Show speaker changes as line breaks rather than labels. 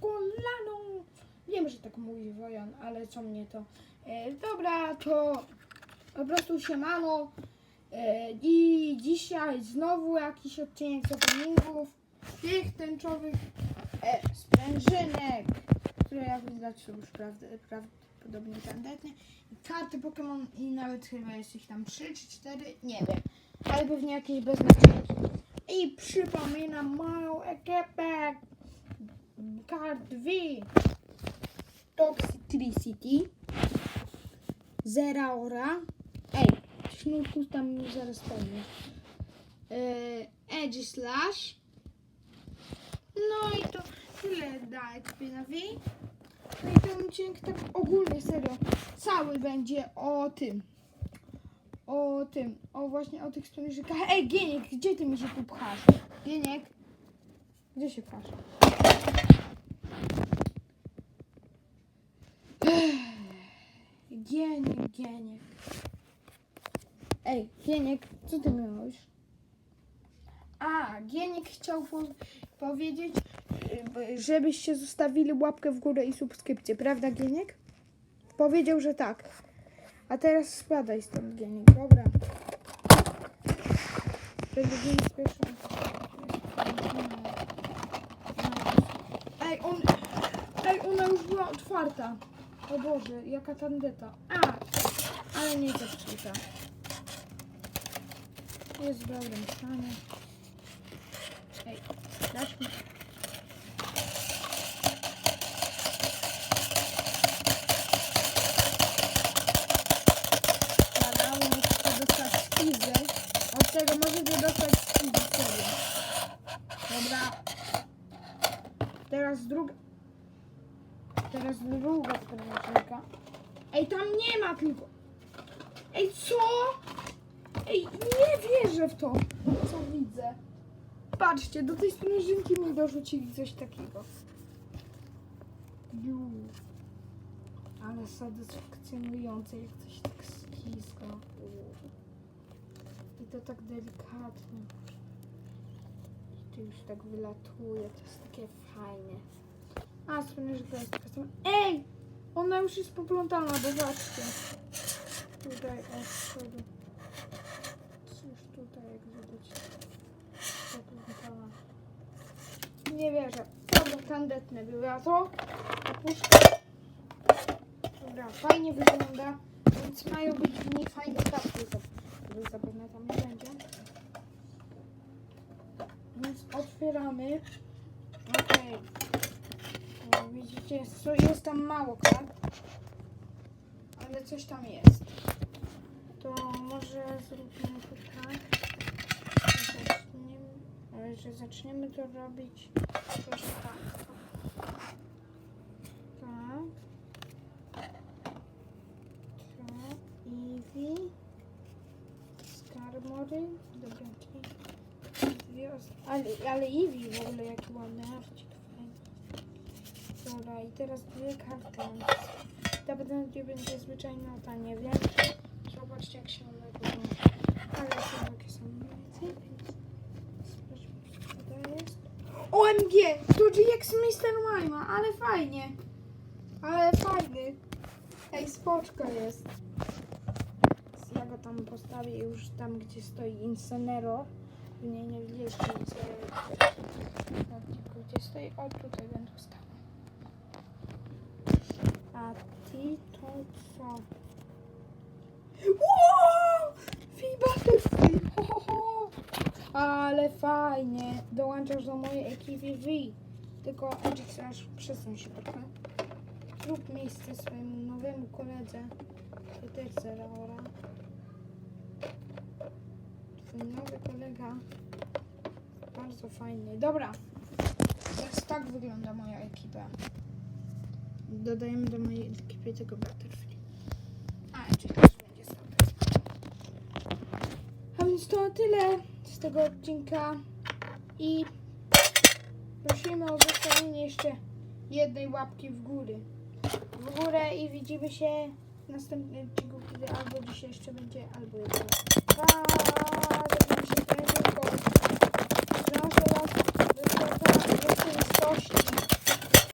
kolaną. Wiem, że tak mówi Wojan, ale co mnie to. E, dobra, to po prostu siemano. E, I dzisiaj znowu jakiś odcinek z openingów tych tęczowych e, sprężynek, które jak widać są już prawd, prawdopodobnie tandetne. I karty Pokémon i nawet chyba jest ich tam 3 czy 4, nie wiem. Ale pewnie jakieś beznadziejniki. I przypominam moją ekipę kart V Toxicity Zeraora Ej, sznurku tam zaraz powiem Edge Slash. No i to tyle. Da V. No i ten odcinek tak ogólnie, serio Cały będzie o tym. O tym, o właśnie o tych sprężykach. Ej, Gieniek, gdzie ty mi się tu pchasz? Gieniek, gdzie się pchasz? Gieniek, Gieniek. Ej, Gieniek, co ty miałeś? A, Gieniek chciał po powiedzieć, y, żebyście zostawili łapkę w górę i subskrypcję, prawda Gieniek? Powiedział, że tak. A teraz spadaj stąd, Gieniek, dobra. Ej, on... Ej, ona już była otwarta. O Boże, jaka tandeta. A, ale nie zepsuta. Jest w dobrym stanie. Ej, dasz mi... Kanał, nie chcę dostać skizę. Od tego możecie dostać skizę. Dobra. Teraz druga... Teraz druga sprężynka. Ej, tam nie ma tylko... Ej, co? Ej, nie wierzę w to, co widzę. Patrzcie, do tej sprężynki mi dorzucili coś takiego. Ju. Ale satysfakcjonujące, jak coś tak skiska. I to tak delikatnie. I to już tak wylatuje, to jest takie fajne. A, sprężynka jest taka sama. Ej! Ona już jest poplątana, zobaczcie. Tutaj, o, z przodu. Coś tutaj, jak widać. Poplątana. Nie wierzę. Dobra, tandetne była to. Opuszczę. Dobra, fajnie wygląda, więc mają być w niej fajne karty. Zap- Zapewne tam nie będzie. Więc otwieramy. Okej. O, Widzicie, jest, tam mało kart. Ale coś tam jest. To może zróbmy to tak. że Zaczniemy, że zaczniemy to robić coś tak. Tak. To Eevee. Skarmory. Dobra, ale, ale Eevee w ogóle jaki ładny arcik. Dobra, i teraz dwie karty. Ta będzie, będzie zwyczajna, ta nie wiem. Zobaczcie jak się one wyglądają. Ale są jakie są więcej, więc sprawdźmy co to jest. OMG! To GX Mr. Mima, ale fajnie. Ale fajny. Ej, spoczko jest. Ja go tam postawię już tam, gdzie stoi Incenero. Nie, nie widzieliście Incenero. Gdzie stoi? O, tutaj będę stał. A ty to co? Wow! Fibaterfree! Ho! Ale fajnie! Dołączasz do mojej ekipy V. Tylko Edgix aż przesuń się trochę. Zrób miejsce swojemu nowemu koledze. To też Zeraora. Twój nowy kolega. Bardzo fajny. Dobra. Teraz tak wygląda moja ekipa. Dodajemy do mojej ekipy tego Butterfree. A, jeszcze też będzie sobie. A więc to tyle z tego odcinka. I prosimy o zostawienie jeszcze jednej łapki w górę. W górę i widzimy się w następnym odcinku, kiedy albo dzisiaj jeszcze będzie, albo jutro. Pa!